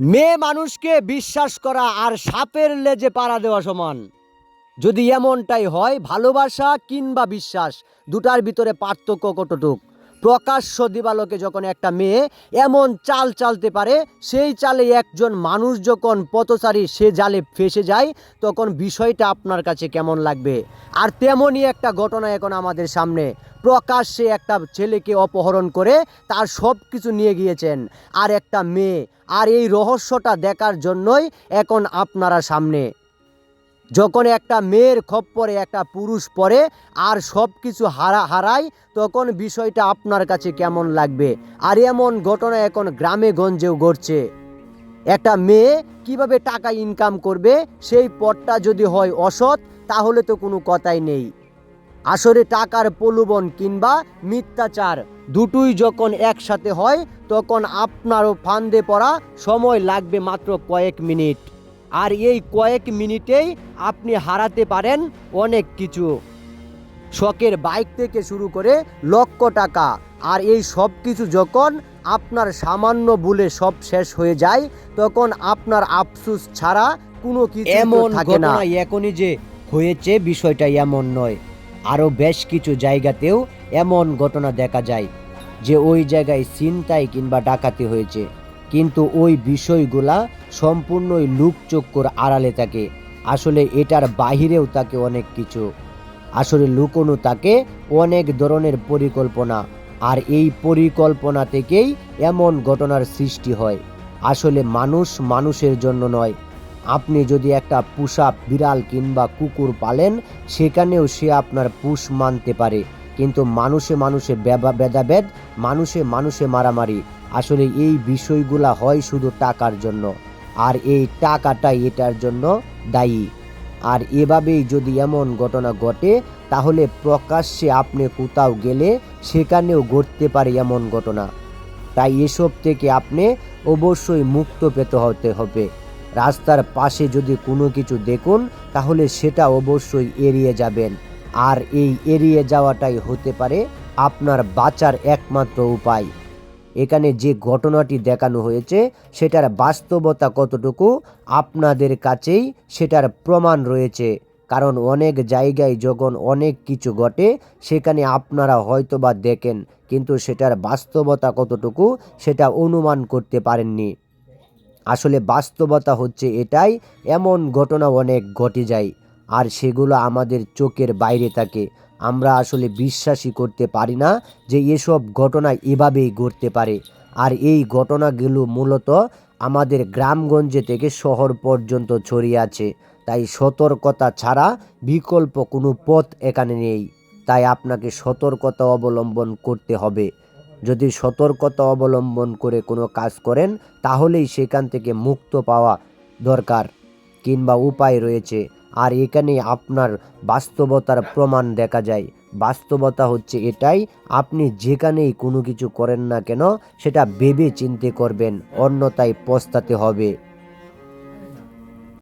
মেয়ে মানুষকে বিশ্বাস করা আর সাপের লেজে পাড়া দেওয়া সমান। যদি এমনটাই হয়, ভালোবাসা কিংবা বিশ্বাস, দুটার ভিতরে পার্থক্য কতটুক? প্রকাশ্য দিবালোকে যখন একটা মেয়ে এমন চাল চালতে পারে, সেই চালে একজন মানুষ যখন পথচারী, সে জালে ফেসে যায়, তখন বিষয়টা আপনার কাছে কেমন লাগবে? আর তেমনই একটা ঘটনা এখন আমাদের সামনে। প্রকাশ্যে একটা ছেলেকে অপহরণ করে তার সব কিছু নিয়ে গিয়েছেন। আর একটা মেয়ে। আর এই রহস্যটা দেখার জন্যই এখন আপনারা সামনে। যখন একটা মেয়ের খপ্পরে একটা পুরুষ পরে আর সব কিছু হারা, হারায়, তখন বিষয়টা আপনার কাছে কেমন লাগবে? আর এমন ঘটনা এখন গ্রামে গঞ্জেও ঘটছে। একটা মেয়ে কীভাবে টাকা ইনকাম করবে, সেই পথটা যদি হয় অসৎ, তাহলে তো কোনো কথাই নেই। আসলে টাকার প্রলোভন কিংবা মিথ্যাচার দুটোই যখন একসাথে হয়, তখন আপনারও ফান্দে পড়া সময় লাগবে মাত্র কয়েক মিনিট। আর এই কয়েক মিনিটেই আপনি হারাতে পারেন অনেক কিছু। শখের বাইক থেকে শুরু করে লক্ষ টাকা। আর এই সব কিছু যখন আপনার সামান্য ভুলে সব শেষ হয়ে যায় তখন আপনার আফসুস ছাড়া কোনো কিছু এমন থাকে না। এখনই যে হয়েছে বিষয়টা এমন নয়। আরও বেশ কিছু জায়গাতেও এমন ঘটনা দেখা যায় যে ওই জায়গায় ছিনতাই কিংবা ডাকাতি হয়েছে। কিন্তু ওই বিষয়গুলা সম্পূর্ণই লুকচক্কর আড়ালে থাকে আসলে এটার বাহিরেও তাকে অনেক কিছু। আসলে লুকোনো তাকে অনেক ধরনের পরিকল্পনা। আর এই পরিকল্পনা থেকেই এমন ঘটনার সৃষ্টি হয়। আসলে মানুষ মানুষের জন্য নয়। আপনি যদি একটা পুষা বিড়াল কিংবা কুকুর পালেন, সেখানেও সে আপনার পুষ মানতে পারে। কিন্তু মানুষে মানুষে ভেদাভেদ, মানুষে মানুষে মারামারি। আসলে এই বিষয়গুলা হয় শুধু টাকার জন্য। আর এই টাকাটাই এটার জন্য দায়ী। আর এভাবেই যদি এমন ঘটনা ঘটে, তাহলে প্রকাশ্যে আপনি কোথাও গেলে সেখানেও ঘটতে পারে এমন ঘটনা। তাই এসব থেকে আপনি অবশ্যই মুক্ত পেতে হতে হবে। রাস্তার পাশে যদি কোনো কিছু দেখুন, তাহলে সেটা অবশ্যই এড়িয়ে যাবেন। আর এই এড়িয়ে যাওয়াটাই হতে পারে আপনার বাঁচার একমাত্র উপায়। এখানে যে ঘটনাটি দেখানো হয়েছে, সেটার বাস্তবতা কতটুকু আপনাদের কাছেই সেটার প্রমাণ রয়েছে। কারণ অনেক জায়গায় যখন অনেক কিছু ঘটে, সেখানে আপনারা হয়তোবা দেখেন, কিন্তু সেটার বাস্তবতা কতটুকু সেটা অনুমান করতে পারেননি। আসলে বাস্তবতা হচ্ছে এটাই, এমন ঘটনা অনেক ঘটে যায়, আর সেগুলো আমাদের চোখের বাইরে থাকে। আমরা আসলে বিশ্বাসই করতে পারি না যে এসব ঘটনা এভাবেই ঘটতে পারে। আর এই ঘটনাগুলো মূলত আমাদের গ্রামগঞ্জে থেকে শহর পর্যন্ত ছড়িয়ে আছে। তাই সতর্কতা ছাড়া বিকল্প কোনো পথ এখানে নেই। তাই আপনাকে সতর্কতা অবলম্বন করতে হবে। যদি সতর্কতা অবলম্বন করে কোনো কাজ করেন, তাহলেই সেখান থেকে মুক্ত পাওয়া দরকার কিংবা উপায় রয়েছে। আর এখানে আপনার বাস্তবতার প্রমাণ দেখা যায়। বাস্তবতা হচ্ছে এটাই, আপনি যেখানেই কোনো কিছু করেন না কেন, সেটা ভেবে চিনতে করবেন অন্যতায় পস্তাতে হবে।